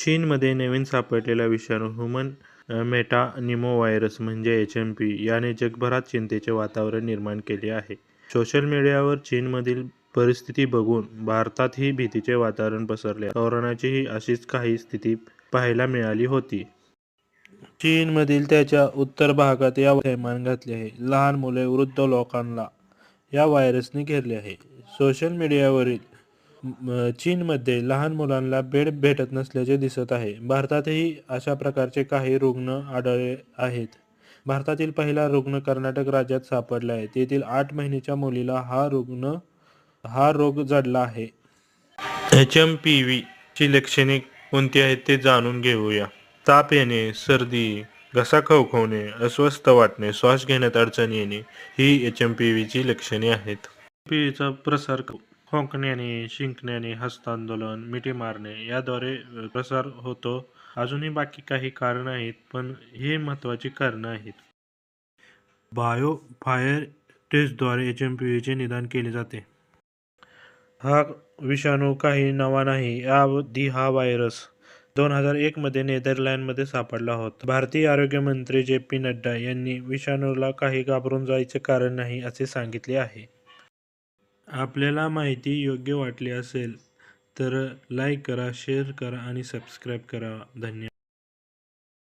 चीनमध्ये नवीन सापडलेला विषाणू ह्युमन मेटानिमो व्हायरस म्हणजे एच एम पी याने जगभरात चिंतेचे वातावरण निर्माण केले आहे. सोशल मीडियावर चीनमधील परिस्थिती बघून भारतातही भीतीचे वातावरण पसरले. कोरोनाचीही अशीच काही स्थिती पाहायला मिळाली होती. चीनमधील त्याच्या उत्तर भागात या थैमान घातले आहे. लहान मुले वृद्ध लोकांना या व्हायरसने घेरले आहे. सोशल मीडियावरील चीनमध्ये लहान मुलांना बेड भेटत नसल्याचे दिसत आहे. भारतातही अशा प्रकारचे काही रुग्ण आढळले आहेत. भारतातील पहिला रुग्ण कर्नाटक राज्यात सापडला आहे. तेथील आठ महिन्याच्या मुलीला हा रुग्ण हा रोग जडला आहे. एच एम पी व्ही ची लक्षणे कोणती आहेत ते जाणून घेऊया. ताप येणे सर्दी घसा खवखवणे अस्वस्थ वाटणे श्वास घेण्यात अडचण येणे ही एच एम पी व्हीची लक्षणे आहेत. पी व्हीचा प्रसार खोकण्याने शिंकण्याने हस्तांदोलन मिठी मारणे याद्वारे प्रसार होतो. अजूनही बाकी काही कारण आहेत पण हे महत्त्वाची कारणं आहेत. बायो फायर टेस्टद्वारे एच एम पी व्हीचे निदान केले जाते. हा विषाणू काही नवा नाही याआधी हा व्हायरस दोन हजार एकमध्ये नेदरलँडमध्ये सापडला होता. भारतीय आरोग्य मंत्री जे पी नड्डा यांनी विषाणूला काही घाबरून जायचे कारण नाही असे सांगितले आहे. आपल्याला माहिती योग्य वाटली असेल तर लाईक करा शेअर करा आणि सबस्क्राईब करा. धन्यवाद.